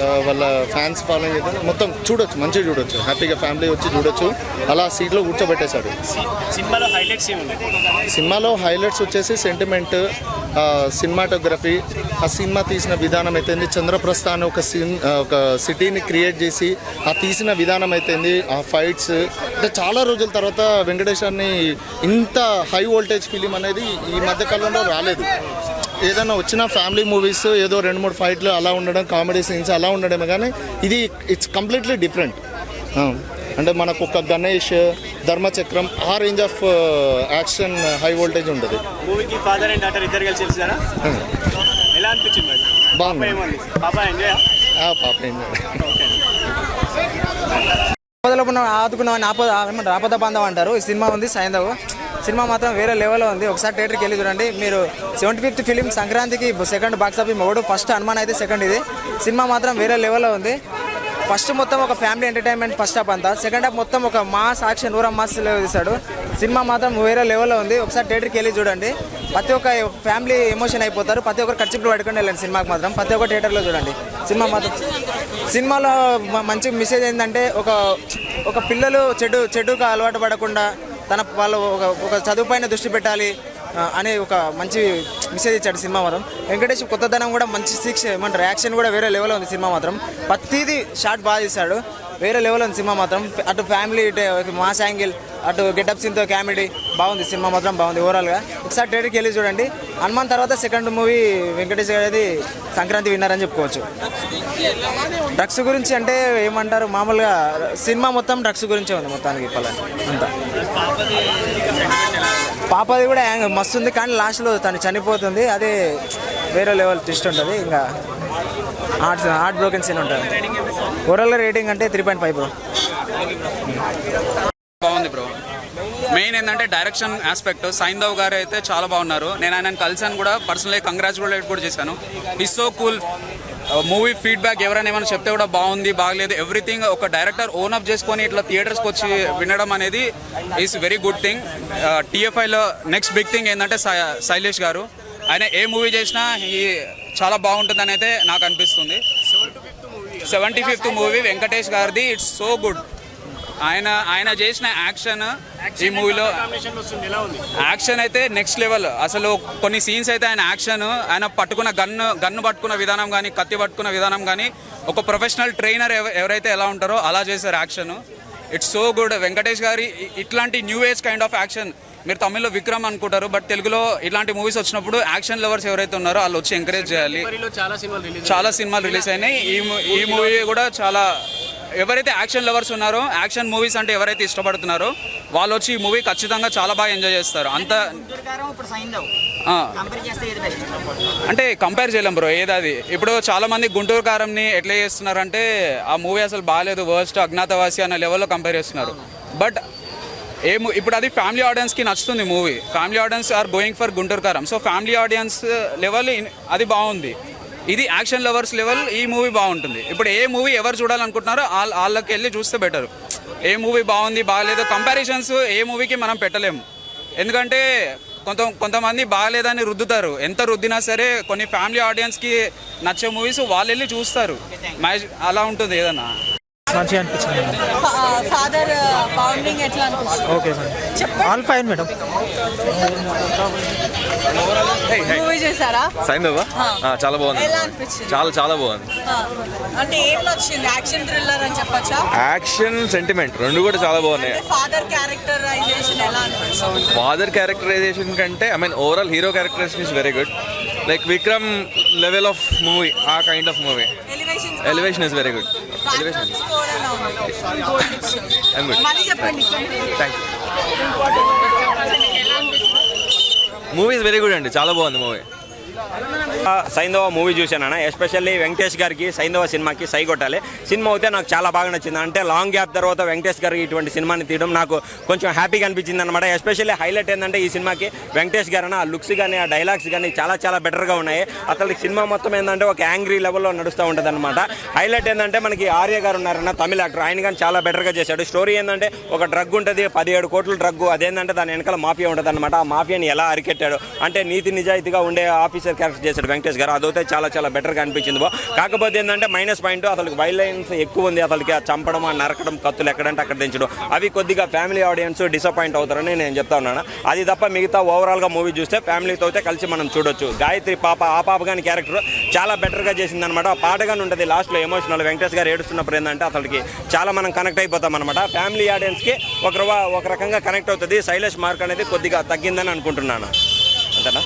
ఆ, వాళ్ళ fans following అయితే మొత్తం చూడొచ్చు మంచిగా చూడొచ్చు. హ్యాపీగా ఫ్యామిలీ వచ్చి చూడొచ్చు. అలా సీట్లో కూర్చోబెట్టేశాడు. సినిమాలో హైలైట్స్ సినిమాలో హైలైట్స్ వచ్చేసి సెంటిమెంట్ సినిమాటోగ్రఫీ ఆ సినిమా తీసిన విధానం అయితేంది చంద్రప్రస్థ అనే ఒక సీన్ ఒక సిటీని క్రియేట్ చేసి ఆ తీసిన విధానం అయితేంది ఆ ఫైట్స్ అంటే చాలా రోజుల తర్వాత వెంకటేశ్వర్ని ఇంత హై వోల్టేజ్ ఫిలిం అనేది ఈ మధ్య కాలంలో రాలేదు. ఏదైనా వచ్చిన ఫ్యామిలీ మూవీస్ ఏదో రెండు మూడు ఫైట్లు అలా ఉండడం కామెడీ సీన్స్ అలా ఉండడమే కానీ ఇది ఇట్స్ కంప్లీట్లీ డిఫరెంట్ అంటే మనకు ఒక గణేష్ ధర్మచక్రం ఆ range of action high voltage ఉంటుంది. మూవీకి ఫాదర్ అండ్ డాటర్ ఇద్దరు కలిసి వెళ్తారా ఎలా అనిపించింది మరి? బాగుంది. పాప ఏమంది పాప ఎంజాయ్ ఆ? పాప ఏం చేయాలి? ఆపదలో ఉన్న ఆదుకున్నామని ఆపద ఏమంటారు? ఆపద బాంధవ్ అంటారు. ఈ సినిమా ఉంది సైంధవ్ సినిమా మాత్రం వేరే లెవెల్లో ఉంది. ఒకసారి థియేటర్కి వెళ్ళి చూడండి. మీరు సెవెంటీ ఫిఫ్త్ ఫిలిం సంక్రాంతికి సెకండ్ బాక్స్ ఆఫీస్ మొగడు ఫస్ట్ హనుమాన్ అయితే సెకండ్ ఇది. సినిమా మాత్రం వేరే లెవెల్లో ఉంది. ఫస్ట్ మొత్తం ఒక ఫ్యామిలీ ఎంటర్టైన్మెంట్ ఫస్ట్ హాఫ్ అంతా. సెకండ్ హాఫ్ మొత్తం ఒక మాస్ యాక్షన్ నూరా మాస్ తీశాడు. సినిమా మాత్రం వేరే లెవెల్లో ఉంది. ఒకసారి థియేటర్కి వెళ్ళి చూడండి. ప్రతి ఒక్క ఫ్యామిలీ ఎమోషన్ అయిపోతారు. ప్రతి ఒక్కరు ఖర్చులు పట్టుకొని వెళ్ళండి సినిమాకి మాత్రం. ప్రతి ఒక్క థియేటర్లో చూడండి. సినిమా మాత్రం సినిమాలో మంచి మెసేజ్ ఏంటంటే ఒక ఒక పిల్లలు చెడు చెడుకు అలవాటు పడకుండా తన వాళ్ళు ఒక ఒక చదువుపైన దృష్టి పెట్టాలి. అనే ఒక మంచి మెసేజ్ ఇచ్చాడు సినిమా మాత్రం. వెంకటేష్ కొత్తదనం కూడా మంచి శిక్ష ఏమంటారు యాక్షన్ కూడా వేరే లెవెల్లో ఉంది సినిమా మాత్రం. ప్రతిదీ షార్ట్ బాగా చేశాడు వేరే లెవెల్ ఉంది సినిమా మాత్రం. అటు ఫ్యామిలీ ఇటు మాస్ యాంగిల్ అటు గెటప్ సీన్తో కామెడీ బాగుంది సినిమా మాత్రం బాగుంది ఓవరాల్గా ఒకసారి థియేటర్కి వెళ్ళి చూడండి. హనుమాన్ తర్వాత సెకండ్ మూవీ వెంకటేష్ గారిది సంక్రాంతి విన్నర్ అని చెప్పుకోవచ్చు. డ్రగ్స్ గురించి అంటే ఏమంటారు మామూలుగా సినిమా మొత్తం డ్రగ్స్ గురించే ఉంది మొత్తానికి చెప్పాలని అంతా. పాపది కూడా యాంగ్ మస్తు ఉంది కానీ లాస్ట్లో తను చనిపోతుంది. అది వేరే లెవెల్ ట్విస్ట్ ఉంటుంది. ఇంకా హార్ట్ హార్ట్ బ్రోకెన్ సీన్ ఉంటుంది. ఓవరాల్ రేటింగ్ అంటే త్రీ పాయింట్ ఫైవ్ బ్రో బాగుంది బ్రో మెయిన్ ఏంటంటే డైరెక్షన్ ఆస్పెక్ట్. సైందవ్ గారు అయితే చాలా బాగున్నారు. నేను ఆయన కలిసాను కూడా పర్సనలీ కంగ్రాచులేట్ కూడా చేశాను. ఈ సో కూల్ మూవీ ఫీడ్బ్యాక్ ఎవరైనా ఏమైనా చెప్తే కూడా బాగుంది బాగలేదు. ఎవ్రీథింగ్ ఒక డైరెక్టర్ ఓన్ అప్ చేసుకొని ఇట్లా థియేటర్స్కి వచ్చి వినడం అనేది ఈస్ వెరీ గుడ్ థింగ్ టీఎఫ్ఐలో నెక్స్ట్ బిగ్ థింగ్ ఏంటంటే శైలేష్ గారు. ఆయన ఏ మూవీ చేసినా ఈ చాలా బాగుంటుందని అయితే నాకు అనిపిస్తుంది. సెవెంటీ ఫిఫ్త్ మూవీ వెంకటేష్ గారిది ఇట్స్ సో గుడ్ ఆయన ఆయన చేసిన యాక్షన్ ఈ మూవీలో యాక్షన్ అయితే నెక్స్ట్ లెవెల్ అసలు కొన్ని సీన్స్ అయితే ఆయన యాక్షన్ ఆయన పట్టుకున్న గన్ను గన్ను పట్టుకున్న విధానం కానీ కత్తి పట్టుకున్న విధానం కానీ ఒక ప్రొఫెషనల్ ట్రైనర్ ఎవరైతే ఎలా ఉంటారో అలా చేశారు action it's so good Venkatesh గారి ఇట్లాంటి new age kind of action మీరు తమిళ్ళో విక్రమ్ అనుకుంటారు బట్ తెలుగులో ఇలాంటి మూవీస్ వచ్చినప్పుడు యాక్షన్ లవర్స్ ఎవరైతే ఉన్నారో వాళ్ళు వచ్చి ఎంకరేజ్ చేయాలి. చాలా సినిమాలు రిలీజ్ అయినాయి. ఈ మూవీ కూడా చాలా ఎవరైతే యాక్షన్ లవర్స్ ఉన్నారో యాక్షన్ మూవీస్ అంటే ఎవరైతే ఇష్టపడుతున్నారో వాళ్ళు వచ్చి ఈ మూవీ ఖచ్చితంగా చాలా బాగా ఎంజాయ్ చేస్తారు. అంత ఏది అంటే కంపేర్ చేయలేం బ్రో ఏదది? ఇప్పుడు చాలా మంది గుంటూరు కారంని ఎట్లా చేస్తున్నారంటే ఆ మూవీ అసలు బాగాలేదు వర్స్ట్ అజ్ఞాతవాసి అన్న లెవెల్లో కంపేర్ చేస్తున్నారు. బట్ ఏ ఇప్పుడు అది ఫ్యామిలీ ఆడియన్స్కి నచ్చుతుంది movie. Family audience are going for Guntur Kaaram. So family audience level అది బాగుంది. ఇది యాక్షన్ లవర్స్ లెవెల్ ఈ మూవీ బాగుంటుంది. ఇప్పుడు ఏ మూవీ ఎవరు చూడాలనుకుంటున్నారో వాళ్ళ వాళ్ళకి వెళ్ళి చూస్తే బెటర్. ఏ మూవీ బాగుంది బాగాలేదు కంపారిజన్స్ ఏ మూవీకి మనం పెట్టలేము. ఎందుకంటే కొంత కొంతమంది బాగాలేదని రుద్దుతారు. ఎంత రుద్దినా సరే కొన్ని ఫ్యామిలీ ఆడియన్స్కి నచ్చే మూవీస్ వాళ్ళు వెళ్ళి చూస్తారు. అలా ఉంటుంది ఏదన్నా? మంచిగా అనిపించింది ఫాదర్ బాండింగ్ ఎట్లా అనిపిస్తుంది? Okay sir. All fine madam. Movie చేశారా సైందవా. చాలా బాగుంది. చాలా చాలా బాగుంది. అంటే ఏం నచ్చింది యాక్షన్ థ్రిల్లర్ అని చెప్పొచ్చా? యాక్షన్ సెంటిమెంట్ రెండు కూడా చాలా బాగున్నాయి. ఫాదర్ క్యారెక్టరైజేషన్ ఎలా అనిపిస్తుంది? ఫాదర్ క్యారెక్టరైజేషన్ కంటే I mean overall hero characterization is very good like Vikram level of movie ఆ kind of movie elevation is very good elevation I'm good thank movie is very good అండి. చాలా బాగుంది movie సైంధవ movie చూశానన్న. Especially Venkatesh గారికి సైంధవ సినిమాకి సై కొట్టాలి. Cinema అయితే నాకు చాలా బాగా నచ్చింది. అంటే లాంగ్ గ్యాప్ తర్వాత వెంకటేష్ గారికి ఇటువంటి సినిమాని తీయడం నాకు కొంచెం హ్యాపీగా అనిపించింది అనమాట ఎస్పెషల్లీ హైలైట్ ఏంటంటే ఈ సినిమాకి వెంకటేష్ గారు ఆ లుక్స్ కానీ ఆ డైలాగ్స్ కానీ చాలా చాలా బెటర్గా ఉన్నాయి. అసలు సినిమా మొత్తం ఏంటంటే ఒక యాంగ్రీ లెవెల్లో నడుస్తూ ఉంటుంది అనమాట హైలైట్ ఏంటంటే మనకి ఆర్య గారు ఉన్నారన్న తమిళ యాక్టర్. ఆయన కానీ చాలా బెటర్గా చేశాడు. స్టోరీ ఏంటంటే ఒక డ్రగ్ ఉంటుంది పదిహేడు కోట్ల డ్రగ్. అదేంటంటే దాని వెనకాల మాఫియా ఉంటుంది అనమాట ఆ మాఫియాని ఎలా అరికెట్టాడు? అంటే నీతి నిజాయితీగా ఉండే ఆఫీస్ ఆఫీసర్ క్యారెక్టర్ చేశాడు వెంకటేష్ గారు. అదైతే చాలా చాలా బెటర్గా అనిపించింది బా కాకపోతే ఏంటంటే మైనస్ పాయింట్ అసలు వైలెన్స్ ఎక్కువ ఉంది అసలుకి. ఆ చంపడం ఆ నరకడం కత్తులు ఎక్కడంటే అక్కడ దించడం. అవి కొద్దిగా ఫ్యామిలీ ఆడియన్స్ డిసప్పాయింట్ అవుతారని నేను చెప్తా ఉన్నాను. అది తప్ప మిగతా ఓవరాల్గా మూవీ చూస్తే ఫ్యామిలీతో అయితే కలిసి మనం చూడొచ్చు. గాయత్రి పాప ఆ పాప గాని క్యారెక్టర్ చాలా బెటర్గా చేసింది అనమాట ఆ పాట ఉంటుంది లాస్ట్లో ఎమోషనల్ వెంకటేష్ గారు ఏడుస్తున్నప్పుడు ఏంటంటే అసలుకి చాలా మనం కనెక్ట్ అయిపోతాం అనమాట ఫ్యామిలీ ఆడియన్స్కి ఒక ఒక రకంగా కనెక్ట్ అవుతుంది. శైలేష్ మార్క్ అనేది కొద్దిగా తగ్గిందని అనుకుంటున్నాను. అంతేనా?